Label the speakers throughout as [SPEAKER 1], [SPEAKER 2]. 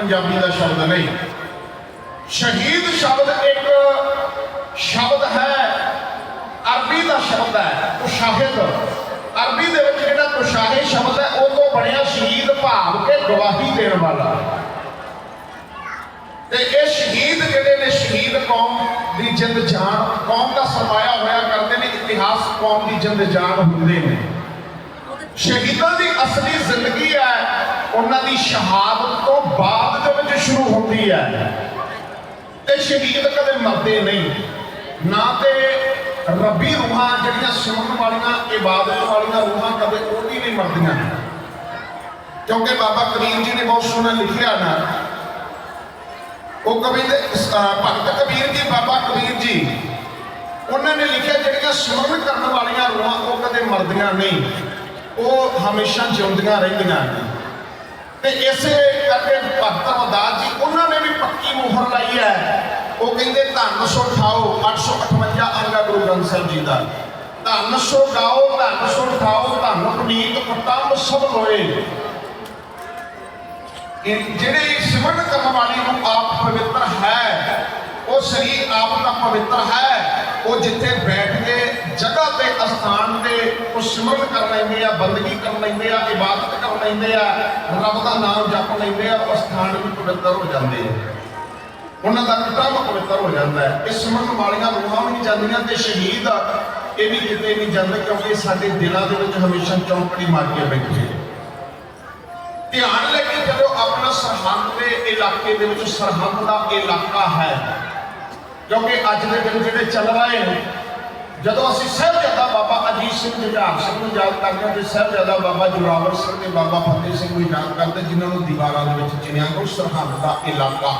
[SPEAKER 1] ਪੰਜਾਬੀ ਦਾ ਸ਼ਬਦ ਨਹੀਂ। ਸ਼ਹੀਦ ਸ਼ਬਦ ਇੱਕ ਸ਼ਬਦ ਹੈ, ਅਰਬੀ ਦਾ ਸ਼ਬਦ ਹੈ ਉਸ਼ਾਹਿਦ ਅਰਬੀ ਦੇ ਵਿੱਚ ਜਿਹੜਾ ਉਸ਼ਾਹਿਦ ਸ਼ਬਦ ਹੈ, ਉਹ ਤੋਂ ਬਣਿਆ ਸ਼ਹੀਦ ਭਾਵ ਕੇ ਗਵਾਹੀ ਦੇਣ ਵਾਲਾ। ਤੇ ਇਹ ਸ਼ਹੀਦ ਜਿਹੜੇ ਨੇ, ਸ਼ਹੀਦ ਕੌਮ ਦੀ ਜਿੰਦ ਜਾਨ, ਕੌਮ ਦਾ ਸਰਮਾਇਆ ਹੋਇਆ ਕਰਦੇ ਨੇ, ਇਤਿਹਾਸ ਕੌਮ ਦੀ ਜਿੰਦ ਜਾਨ ਹੁੰਦੇ ਨੇ। ਸ਼ਹੀਦਾਂ ਦੀ ਅਸਲੀ ਜ਼ਿੰਦਗੀ ਹੈ ਉਹਨਾਂ ਦੀ ਸ਼ਹਾਦਤ ਤੋਂ ਬਾਅਦ ਦੇ ਵਿੱਚ ਸ਼ੁਰੂ ਹੁੰਦੀ ਹੈ। ਤੇ ਸ਼ਹੀਦ ਕਦੇ ਮਰਦੇ ਨਹੀਂ। ਨਾ ਤੇ ਰੱਬੀ ਰੂਹਾਂ, ਜਿਹੜੀਆਂ ਸੁਣਨ ਵਾਲੀਆਂ, ਇਬਾਦਤ ਵਾਲੀਆਂ ਰੂਹਾਂ ਕਦੇ ਉਹਦੀ ਵੀ ਨਹੀਂ। ਮਰਦੀਆਂ ਕਿਉਂਕਿ ਬਾਬਾ ਕਬੀਰ ਜੀ ਨੇ ਬਹੁਤ ਸੋਹਣਾ ਲਿਖਿਆ ਨਾ। ਉਹ ਕਵੀ ਦੇ ਭਗਤ ਕਬੀਰ ਜੀ, ਬਾਬਾ ਕਬੀਰ ਜੀ, ਉਹਨਾਂ ਨੇ ਲਿਖਿਆ ਜਿਹੜੀਆਂ ਸਿਮਰਨ ਕਰਨ ਵਾਲੀਆਂ ਰੂਹਾਂ ਉਹ ਕਦੇ ਮਰਦੀਆਂ ਨਹੀਂ। ਉਹ ਹਮੇਸ਼ਾ ਜਿਉਂਦੀਆਂ ਰਹਿੰਦੀਆਂ ਨੇ। ਤੇ ਇਸੇ ਕਰਕੇ ਭਗਤ ਰਮਦਾਸ ਜੀ, ਉਹਨਾਂ ਨੇ ਵੀ ਪੱਕੀ ਮੋਹਰ ਲਾਈ ਹੈ। ਉਹ ਕਹਿੰਦੇ, ਧੰਨ ਸੋ ਠਾਓ 858 ਅੰਗਾ ਗੁਰੂ ਗ੍ਰੰਥ ਸਾਹਿਬ ਜੀ ਦਾ। ਧੰਨ ਸੋ ਗਾਓ, ਧੰਨ ਸੋ ਠਾਓ, ਧੰਨ ਪੁਨੀਤ ਪਟੰਬ ਸਭ ਲੋਏ। ਜਿਹੜੇ ਸਿਮਰਨ ਕਰਨ ਵਾਲੀ ਨੂੰ ਆਪ ਪਵਿੱਤਰ ਹੈ, ਉਹ ਸਰੀਰ ਆਪ ਦਾ ਪਵਿੱਤਰ ਹੈ, ਉਹ ਜਿੱਥੇ ਬੈਠ ਕੇ ਜਗ੍ਹਾ ਤੇ ਅਸਥਾਨ ਤੇ ਉਹ ਸਿਮਰਨ ਕਰ ਲੈਂਦੇ ਆ ਬੰਦਗੀ ਕਰ ਲੈਂਦੇ ਆ ਇਬਾਦਤ ਕਰ ਲੈਂਦੇ ਆ ਰੱਬ ਦਾ ਨਾਮ ਜਪ ਲੈਂਦੇ ਆ ਉਹ ਸਥਾਨ ਵੀ ਪਵਿੱਤਰ ਹੋ ਜਾਂਦੇ ਆ। ਉਹਨਾਂ ਦਾ ਕਿਤਾਬ ਪਵਿੱਤਰ ਹੋ ਜਾਂਦਾ ਹੈ। ਇਹ ਸਿਮਰਨ ਵਾਲੀਆਂ ਰੂਹਾਂ ਵੀ ਨਹੀਂ ਜਾਂਦੀਆਂ ਤੇ ਸ਼ਹੀਦ ਆ, ਇਹ ਵੀ ਕਿਤੇ ਨਹੀਂ ਜਾਂਦੇ ਕਿਉਂਕਿ ਸਾਡੇ ਦਿਲਾਂ ਦੇ ਵਿੱਚ ਹਮੇਸ਼ਾ ਚੌਂਕੜੀ ਮਾਰ ਕੇ ਬੈਠੇ। ਧਿਆਨ ਲੈ ਕੇ ਜਦੋਂ ਆਪਣਾ ਸਰਹੰਦ ਦੇ ਇਲਾਕੇ ਦੇ ਵਿੱਚ ਸਰਹੰਦ ਦਾ ਇਲਾਕਾ ਹੈ। ਕਿਉਂਕਿ ਅੱਜ ਦੇ ਦਿਨ ਜਿਹੜੇ ਚੱਲ ਰਹੇ ਨੇ ਜਦੋਂ ਅਸੀਂ ਸਾਹਿਬਜ਼ਾਦਾ ਬਾਬਾ ਅਜੀਤ ਸਿੰਘ ਜੁਝਾਰ ਸਿੰਘ ਨੂੰ ਯਾਦ ਕਰਦੇ ਹਾਂ ਤੇ ਸਾਹਿਬਜ਼ਾਦਾ ਬਾਬਾ ਜੁਰਾਵਰ ਸਿੰਘ ਤੇ ਬਾਬਾ ਫਤਿਹ ਸਿੰਘ ਨੂੰ ਯਾਦ ਕਰਦੇ, ਜਿਨ੍ਹਾਂ ਨੂੰ ਦੀਵਾਰਾਂ ਦੇ ਵਿੱਚ ਚਿਣਿਆ ਗਿਆ ਸਰਹੰਦ ਦਾ ਇਲਾਕਾ।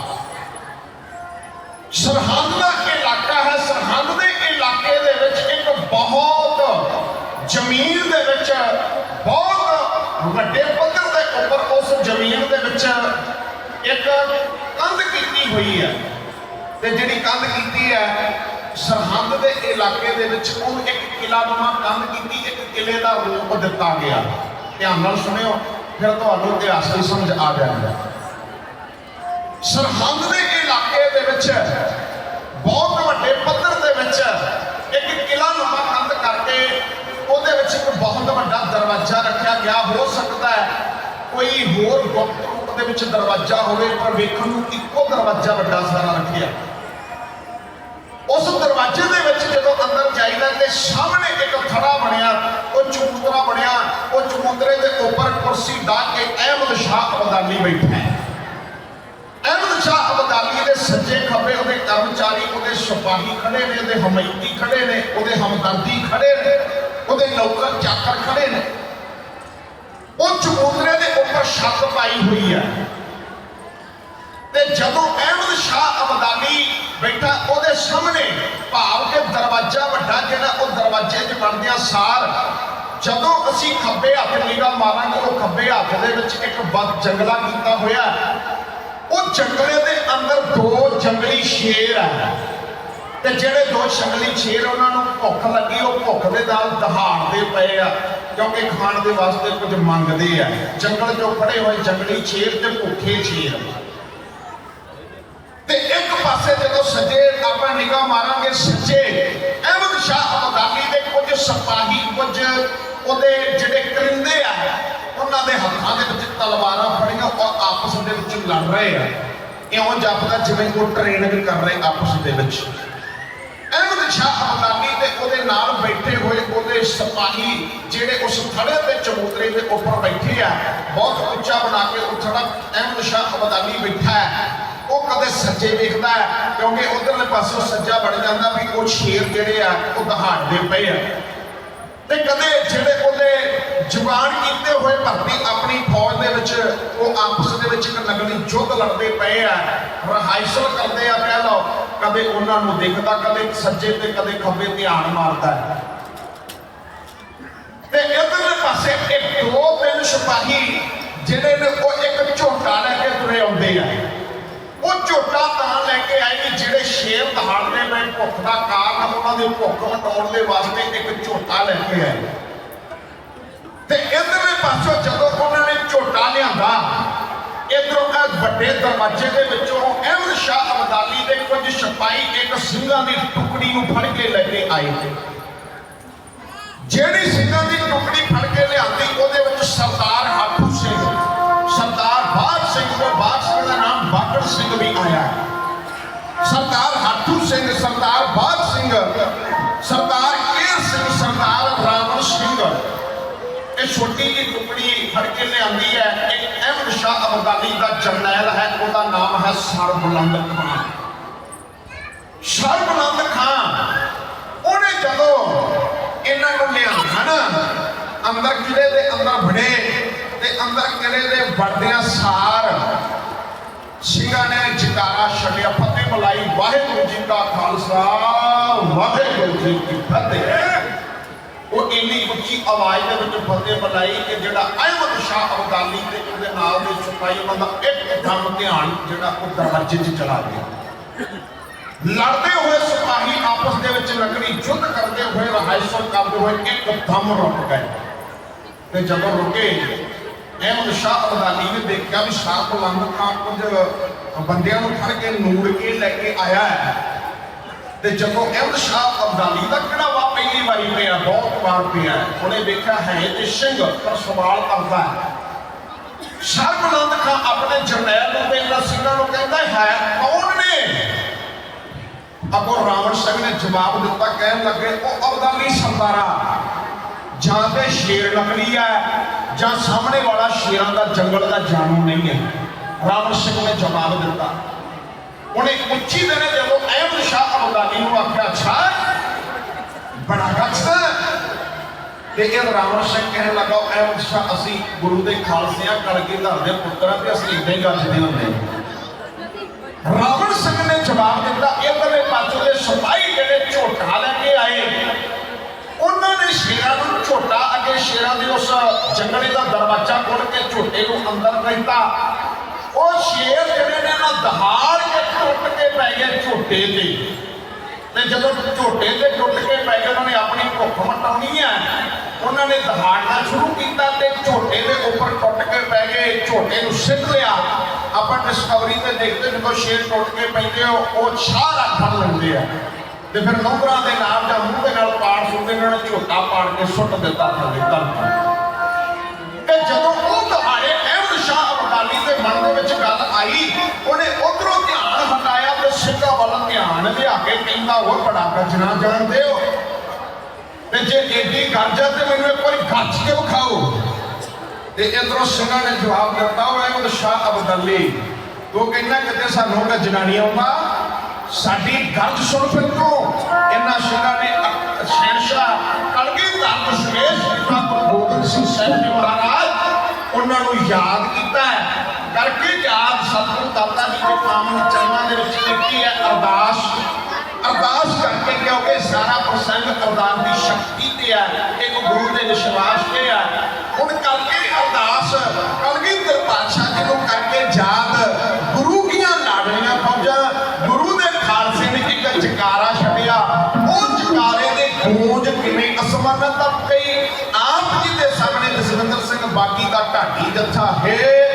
[SPEAKER 1] ਸਰਹੰਦ ਦਾ ਇਲਾਕਾ ਹੈ, ਸਰਹੰਦ ਦੇ ਇਲਾਕੇ ਦੇ ਵਿੱਚ ਇੱਕ ਬਹੁਤ ਜ਼ਮੀਨ ਦੇ ਵਿੱਚ ਬਹੁਤ ਵੱਡੇ ਪੱਧਰ ਦੇ ਉੱਪਰ ਉਸ ਜ਼ਮੀਨ ਦੇ ਵਿੱਚ ਇੱਕ ਕੰਧ ਕੀਤੀ ਹੋਈ ਹੈ। ਤੇ ਜਿਹੜੀ ਕੰਧ ਕੀਤੀ ਇਲਾਕੇ ਦੇ ਵਿੱਚ ਉਹ ਇੱਕ ਕਿਲਾ ਨੁਮਾ ਕੰਧ ਕੀਤੀ, ਇੱਕ ਕਿਲੇ ਦਾ ਰੂਪ ਦਿੱਤਾ ਗਿਆ। ਧਿਆਨ ਨਾਲ ਸੁਣਿਓ, ਫਿਰ ਤੁਹਾਨੂੰ ਇਤਿਹਾਸ ਦੀ ਸਮਝ ਆ ਜਾਏਗਾ ਸਰਹੰਦ ਦੇ ਇਲਾਕੇ ਦੇ ਵਿੱਚ, ਬਹੁਤ ਵੱਡੇ ਪੱਧਰ ਦੇ ਵਿੱਚ ਇੱਕ ਕਿਲਾ ਨੁਮਾ ਕੰਧ ਕਰਕੇ ਉਹਦੇ ਵਿੱਚ ਇੱਕ ਬਹੁਤ ਵੱਡਾ ਦਰਵਾਜ਼ਾ ਰੱਖਿਆ ਗਿਆ। ਹੋ ਸਕਦਾ ਹੈ ਕੋਈ ਹੋਰ ਗੁਪਤ ਰੂਪ ਦੇ ਵਿੱਚ ਦਰਵਾਜ਼ਾ ਹੋਵੇ, ਪਰ ਵੇਖਣ ਨੂੰ ਇੱਕੋ ਦਰਵਾਜ਼ਾ ਵੱਡਾ ਸਾਰਾ ਰੱਖਿਆ। ਅੰਦਰ ਜਾਈਦਾ ਸਾਹਮਣੇ ਇੱਕ ਥੜਾ ਬਣਿਆ, ਉਹ ਚੂਤਰਾ ਬਣਿਆ, ਉਹ ਚੂਤਰੇ ਦੇ ਉੱਪਰ ਕੁਰਸੀ ਢਾ ਕੇ ਅਹਿਮਦ ਸ਼ਾਹ ਅਬਦਾਲੀ ਬੈਠਾ ਹੈ। ਅਹਿਮਦ ਸ਼ਾਹ ਅਬਦਾਲੀ ਦੇ ਸੱਜੇ ਖੱਬੇ ਉਹਦੇ ਕਰਮਚਾਰੀ, ਉਹਦੇ ਸਿਪਾਹੀ ਖੜੇ ਨੇ, ਉਹਦੇ ਹਮਾਇਤੀ ਖੜੇ ਨੇ, ਉਹਦੇ ਹਮਦਰਦੀ ਖੜੇ ਨੇ, ਉਹਦੇ ਨੌਕਰ ਚਾਕਰ ਖੜੇ ਨੇ। ਉਹ ਚਬੂਤਰੇ ਦੇ ਉੱਪਰ ਛੱਤ ਪਾਈ ਹੋਈ ਹੈ। ਦਰਵਾਜ਼ਾ ਵੱਡਾ ਜਿਹੜਾ ਉਹ ਦਰਵਾਜ਼ੇ 'ਚ ਬਣਦਿਆਂ ਸਾਰ, ਜਦੋਂ ਅਸੀਂ ਖੱਬੇ ਹੱਥ ਨਿਗਾਹ ਮਾਰਾਂਗੇ, ਉਹ ਖੱਬੇ ਹੱਥ ਦੇ ਵਿੱਚ ਇੱਕ ਬੰਦ ਜੰਗਲਾ ਕੀਤਾ ਹੋਇਆ ਉਹ ਜੰਗਲੇ ਦੇ ਅੰਦਰ ਦੋ ਜੰਗਲੀ ਸ਼ੇਰ ਆ। ਤੇ ਜਿਹੜੇ ਦੋ ਜੰਗਲੀ ਸ਼ੇਰ ਉਹਨਾਂ ਨੂੰ ਭੁੱਖ ਲੱਗੀ, ਉਹ ਭੁੱਖ ਦੇ ਨਾਲ ਦਹਾੜਦੇ ਪਏ ਆ, ਕਿਉਂਕਿ ਖਾਣ ਦੇ ਵਾਸਤੇ ਕੁਝ ਮੰਗਦੇ ਆ। ਜੰਗਲ ਚੋਂ ਫੜੇ ਹੋਏ ਜੰਗਲੀ ਸ਼ੇਰ ਤੇ ਭੁੱਖੇ ਸ਼ੇਰ। ਪਾਸੇ ਜਦੋਂ ਸੱਜੇ ਆਪਾਂ ਨਿਗਾਹ ਮਾਰਾਂਗੇ ਸੱਜੇ। ਅਹਿਮਦ ਸ਼ਾਹ ਅਬਦਾਲੀ ਦੇ ਕੁਝ ਸਿਪਾਹੀ, ਕੁਝ ਉਹਦੇ ਜਿਹੜੇ ਕਰਿੰਦੇ ਆ, ਉਹਨਾਂ ਦੇ ਹੱਥਾਂ ਦੇ ਵਿੱਚ ਤਲਵਾਰਾਂ ਫੜੀਆਂ ਉਹ ਆਪਸ ਦੇ ਵਿੱਚ ਲੜ ਰਹੇ ਆ। ਇਉਂ ਜਾਪਦਾ ਜਿਵੇਂ ਕੋਈ ਟ੍ਰੇਨਿੰਗ ਕਰ ਰਹੇ ਆਪਸ ਦੇ ਵਿੱਚ। ਅਹਿਮਦ ਸ਼ਾਹ ਅਬਦਾਲੀ ਤੇ ਉਹਦੇ ਨਾਲ ਬੈਠੇ ਹੋਏ ਉਹਦੇ ਸਿਪਾਹੀ ਜਿਹੜੇ ਉਸ ਥੜੇ ਤੇ ਚਬੂਤਰੇ ਦੇ ਉੱਪਰ ਬੈਠੇ ਆ, ਬਹੁਤ ਉੱਚਾ ਬਣਾ ਕੇ ਉਹ ਥੜਾ ਅਹਿਮਦ ਸ਼ਾਹ ਅਬਦਾਲੀ ਬੈਠਾ ਹੈ। ਉਹ ਕਦੇ ਸੱਜੇ ਵੇਖਦਾ ਹੈ, ਕਿਉਂਕਿ ਉਧਰਲੇ ਪਾਸੋਂ ਸੱਜਾ ਬਣ ਜਾਂਦਾ ਵੀ ਉਹ ਸ਼ੇਰ ਜਿਹੜੇ ਆ, ਉਹ ਦਹਾੜਦੇ ਪਏ ਆ। ਤੇ ਕਦੇ ਜਿਹੜੇ ਉਹਦੇ ਜਵਾਨ ਕੀਤੇ ਹੋਏ ਭਰਤੀ ਆਪਣੀ ਫੌਜ ਦੇ ਵਿੱਚ, ਉਹ ਆਪਸ ਦੇ ਵਿੱਚ ਇੱਕ ਨਗਲੀ ਯੁੱਧ ਲੜਦੇ ਪਏ ਆ, ਰਹਾਇਸ਼ਲ ਕਰਦੇ ਆ, ਕਹਿ ਲਓ, ਕਦੇ ਉਹਨਾਂ ਨੂੰ ਦੇਖਦਾ, ਕਦੇ ਸੱਜੇ ਤੇ, ਕਦੇ ਖੱਬੇ ਧਿਆਨ ਮਾਰਦਾ ਹੈ। ਤੇ ਇਧਰਲੇ ਪਾਸੇ ਇੱਕ ਦੋ ਤਿੰਨ ਸਿਪਾਹੀ, ਜਿਹੜੇ ਨੇ ਉਹ ਇੱਕ ਝੋਟਾ ਲੈ ਕੇ ਤੁਰੇ ਆਉਂਦੇ ਆ। ਝੋਟਾ ਤਾਂ ਲੈ ਕੇ ਆਏ ਕਿ ਜਿਹੜੇ ਸ਼ੇਰ ਦਹਾੜਦੇ ਨੇ, ਭੁੱਖ ਦਾ ਕਾਰਨ ਉਹਨਾਂ ਦੀ ਭੁੱਖ ਹਟਾਉਣ ਦੇ ਵਾਸਤੇ ਇੱਕ ਝੋਟਾ ਲੈ ਕੇ ਆਏ। ਤੇ ਇਧਰਲੇ ਪਾਸੋਂ ਜਦੋਂ ਉਹਨਾਂ ਨੇ ਝੋਟਾ ਲਿਆਂਦਾ, ਇਧਰੋਂ ਇਹ ਵੱਡੇ ਦਰਵਾਜ਼ੇ ਦੇ ਵਿੱਚੋਂ ਅਹਿਮਦ ਸ਼ਾਹ ਅਬਦਾਲੀ ਦੇ ਕੁਝ ਸਿਪਾਹੀ ਇੱਕ ਸਿੰਘਾਂ ਦੀ ਟੁਕੜੀ ਨੂੰ ਫੜ ਕੇ ਲੈ ਕੇ ਆਏ ਜਿਹੜੀ ਸਰਦਾਰ ਹਾਥੂ ਸਿੰਘ, ਸਰਦਾਰ ਬਾਦ ਸਿੰਘ, ਸਰਦਾਰ ਕੇਰ ਸਿੰਘ, ਸਰਦਾਰ ਰਾਵਣ ਸਿੰਘ। ਇਹ ਛੋਟੀ ਜਿਹੀ ਟੁਕੜੀ ਫੜ ਕੇ ਲਿਆਂਦੀ ਹੈ। ਇੱਕ ਅਹਿਮਦ ਸ਼ਾਹ ਅਬਦਾਲੀ ਦਾ ਜਰਨੈਲ ਹੈ, ਉਹਦਾ ਨਾਮ ਹੈ ਸਰਬਲੰਦ ਖਾਨ। ਸਰਬਲੰਦ ਖਾਨ, ਉਹਨੇ ਜਦੋਂ ਇਹਨਾਂ ਨੂੰ ਲਿਆਂਦਾ ਨਾ, ਅੰਦਰ ਕਿਲੇ ਦੇ ਅੰਦਰ ਵੜੇ ਤੇ ਅੰਦਰ ਕਿਲੇ ਦੇ ਵੜਦਿਆਂ ਸਾਰ ਸਿੰਘਾਂ ਨੇ ਜਕਾਰਾ ਛੱਡਿਆ, ਫਤਿਹ ਮਲਾਈ, ਵਾਹਿਗੁਰੂ ਜੀ ਕਾ ਖਾਲਸਾ, ਵਾਹਿਗੁਰੂ ਜੀ ਕੀ ਫਤਿਹ। ਉਹ ਇੰਨੀ ਉੱਚੀ ਆਵਾਜ਼ ਦੇ ਵਿੱਚ ਫਤਿਹ ਮਲਾਈ ਕਿ ਜਿਹੜਾ ਅਹਿਮਦ ਸ਼ਾਹ ਅਬਦਾਲੀ ਤੇ ਉਹਦੇ ਨਾਲ ਦੇ ਸਿਪਾਹੀ ਉਹਨਾਂ ਦਾ ਇੱਕਦਮ ਧਿਆਨ ਜਿਹੜਾ ਉਹ ਦਰਵਾਜ਼ੇ 'ਚ ਚਲਾ ਗਿਆ। ਲੜਦੇ ਹੋਏ ਸਿਪਾਹੀ ਆਪਸ ਦੇ ਵਿੱਚ ਲੱਕੜੀ ਯੁੱਧ ਕਰਦੇ ਹੋਏ, ਰਹਾਇਸ਼ੋਂ ਕਰਦੇ ਹੋਏ ਇੱਕ ਦਮ ਰੁਕ ਗਏ। ਤੇ ਜਦੋਂ ਰੁਕੇ ਅਹਿਮਦ ਸ਼ਾਹ ਅਬਦਾਲੀ ਨੇ ਦੇਖਿਆ ਵੀ ਸ਼ਾਹ ਬੁਲੰਦ ਖਾਨ ਕੁਝ ਬੰਦਿਆਂ ਨੂੰ ਫੜ ਕੇ ਨੂੜ ਕੇ ਲੈ ਕੇ ਆਇਆ ਹੈ। ਤੇ ਜਦੋਂ ਅਹਿਮਦ ਸ਼ਾਹ ਅਬਦਾਲੀ ਦਾ ਕਿਹੜਾ ਵਾ ਪਹਿਲੀ ਵਾਰੀ ਪਿਆ, ਬਹੁਤ ਵਾਰ ਪਿਆ, ਉਹਨੇ ਵੇਖਿਆ ਹੈ ਤੇ ਸਿੰਘ ਪਰ ਸਵਾਲ ਕਰਦਾ ਹੈ। ਸ਼ਾਹ ਬੁਲੰਦ ਖਾਨ ਆਪਣੇ ਜਰਨੈਲ ਨੂੰ ਤੇ ਸਿੰਘਾਂ ਨੂੰ ਕਹਿੰਦਾ ਹੈ, ਕੌਣ ਨੇ? ਅਬੋ ਰਾਵਣ ਸਿੰਘ ਨੇ ਜਵਾਬ ਦਿੱਤਾ, ਕਹਿਣ ਲੱਗੇ, ਉਹ ਅਬਦਾਲੀ ਸਰਦਾਰਾ ਜਾਂ ਤੇ ਸ਼ੇਰ ਨਕਲੀ ਹੈ। ਜਾਂ ਸਾਹਮਣੇ ਵਾਲਾ ਸ਼ੇਰਾਂ ਦਾ ਜੰਗਲ ਦਾ ਜਾਣੂ ਨਹੀਂ ਹੈ। ਰਾਵਣ ਸਿੰਘ ਨੇ ਜਵਾਬ ਦਿੱਤਾ। ਉਹਨੇ ਉੱਚੀ ਦੇ ਨੇ ਜਦੋਂ ਅਹਿਮਦ ਸ਼ਾਹ ਅਬਦਾਲੀ ਨੂੰ ਆਖਿਆ, ਅੱਛਾ, ਬੜਾ ਗੱਛਦਾ ਤੇ ਇਹ ਰਾਵਣ ਸਿੰਘ ਕਹਿਣ ਲੱਗਾ, ਅਹਿਮਦ ਸ਼ਾਹ, ਅਸੀਂ ਗੁਰੂ ਦੇ ਖਾਲਸਿਆਂ ਕਲਗੀਧਰ ਦੇ ਪੁੱਤਰਾਂ ਤੇ ਅਸੀਂ ਇਦਾਂ ਹੀ ਗੱਜਦੇ ਹੁੰਦੇ ਰਾਵਣ ਸਿੰਘ ਨੇ ਜਵਾਬ ਦਿੱਤਾ ਇਧਰਲੇ ਪਾਸੇ ਦੇ ਸਿਪਾਹੀ ਜਿਹੜੇ ਝੋਟਾ ਲੈ ਕੇ ਆਏ ਸ਼ੇਰਾਂ ਨੂੰ ਝੋਟਾ ਅੱਗੇ ਸ਼ੇਰਾਂ ਦੇ ਉਸ ਜੰਗਲੇ ਦਾ ਦਰਵਾਜ਼ਾ ਖੋਲ ਕੇ ਝੋਟੇ ਨੂੰ ਅੰਦਰ ਦਿੱਤਾ ਉਹ ਸ਼ੇਰ ਜਿਹੜੇ ਨੇ ਨਾ ਦਹਾੜ ਕੇ ਟੁੱਟ ਕੇ ਪੈ ਗਏ ਝੋਟੇ ਤੇ। ਤੇ ਜਦੋਂ ਝੋਟੇ ਤੇ ਟੁੱਟ ਕੇ ਪੈ ਗਏ, ਉਹਨਾਂ ਨੇ ਆਪਣੀ ਭੁੱਖ ਮਟਾਉਣੀ ਹੈ ਉਹਨਾਂ ਨੇ ਦਹਾੜਨਾ ਸ਼ੁਰੂ ਕੀਤਾ ਤੇ ਝੋਟੇ ਦੇ ਉੱਪਰ ਟੁੱਟ ਕੇ ਪੈ ਗਏ, ਝੋਟੇ ਨੂੰ ਸਿੱਧ ਲਿਆ। ਆਪਾਂ ਡਿਸਕਵਰੀ ਤੇ ਦੇਖਦੇ ਜਦੋਂ ਸ਼ੇਰ ਟੁੱਟ ਕੇ ਪੈਂਦੇ ਹੋ ਉਹ ਸਾਰਾ ਫੜ ਲੈਂਦੇ ਆ। ਤੇ ਫਿਰ ਨੌਕਰਾਂ ਦੇ ਨਾਲ ਜਾਂ ਮੂੰਹ ਦੇ ਨਾਲ ਪਾੜ ਸੁਣਦੇ ਇਹਨਾਂ ਝੋਟਾ ਪਾੜ ਕੇ ਸੁੱਟ ਦਿੱਤਾ ਥੱਲੇ ਧਰਤੀ ਤੇ ਜਦੋਂ ਉਹ ਦਹਾੜੇ ਅਹਿਮਦ ਸ਼ਾਹ ਅਬਦਾਲੀ ਦੇ ਮਨ ਦੇ ਵਿੱਚ ਗੱਲ ਆਈ, ਉਹਨੇ ਉਧਰੋਂ ਧਿਆਨ ਹਟਾਇਆ ਤੇ ਸਿੱਧਾ ਵੱਲ ਧਿਆਨ ਲਿਆ ਕੇ ਕਹਿੰਦਾ, ਉਹ ਬੜਾ ਗੱਜਣਾ ਜਾਣਦੇ ਹੋ। ਤੇ ਜੇ ਏਡੀ ਗਰਜਾ ਤੇ ਮੈਨੂੰ ਇੱਕ ਵਾਰੀ ਗੱਜ ਕੇ ਵਿਖਾਓ। ਤੇ ਇਧਰੋਂ ਸਿੰਘਾਂ ਨੇ ਜਵਾਬ ਦਿੱਤਾ, ਉਹ ਅਹਿਮਦ ਸ਼ਾਹ ਅਬਦਾਲੀ ਉਹ ਕਹਿੰਦਾ ਕਿਤੇ ਸਾਨੂੰ ਗੱਜਣਾ ਨਹੀਂ ਆਉਂਦਾ? ਸਾਡੀ ਗਰਜ ਸੁਣ ਫਿਰ ਇਹਨਾਂ ਸਿੰਘਾਂ ਨੇ ਅਕ- ਸ਼ਹਿਨਸ਼ਾਹ ਕਲਗੀਧਰ ਦਸ਼ਮੇਸ਼ ਪਿਤਾ ਗੁਰੂ ਗੋਬਿੰਦ ਸਿੰਘ ਸਾਹਿਬ ਜੀ ਮਹਾਰਾਜ, ਉਹਨਾਂ ਨੂੰ ਯਾਦ ਕੀਤਾ ਕਰਕੇ ਯਾਦ ਸਤਿਗੁਰੂ ਦਾਤਾ ਜੀ ਦੇ ਪਾਵਨ ਚਰਨਾਂ ਦੇ ਵਿੱਚ ਕੀਤੀ ਹੈ ਅਰਦਾਸ। ਅਰਦਾਸ ਕਰਕੇ ਕਿਉਂਕਿ ਸਾਰਾ ਪ੍ਰਸੰਗ ਅਰਦਾਸ ਦੀ ਸ਼ਕਤੀ ਤੇ ਹੈ, ਇੱਕ ਗੁਰੂ ਦੇ ਵਿਸ਼ਵਾਸ ਤੇ ਹੈ। ਹੁਣ ਕਰਕੇ ਅਰਦਾਸ ਕਲਗੀਧਰ ਪਾਤਸ਼ਾਹ ਜੀ ਨੂੰ ਕਰਕੇ ਯਾਦ ਗੁਰੂ ਦੀਆਂ ਲਾਡਲੀਆਂ ਫੌਜਾਂ ਗੁਰੂ ਦੇ ਖਾਲਸੇ ਨੇ ਇੱਕ ਜਕਾਰਾ ਛੱਡਿਆ, ਉਹ ਜਕਾਰੇ ਦੇ ਗੂੰਜ ਕਿਵੇਂ ਅਸਮਾਨਾਂ ਤੱਕ ਗਈ ਆਪ ਜੀ ਦੇ ਸਾਹਮਣੇ ਜਸਵਿੰਦਰ ਸਿੰਘ ਬਾਗੀ ਦਾ ਢਾਡੀ ਜੱਥਾ, ਹੈ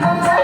[SPEAKER 2] 감사합니다.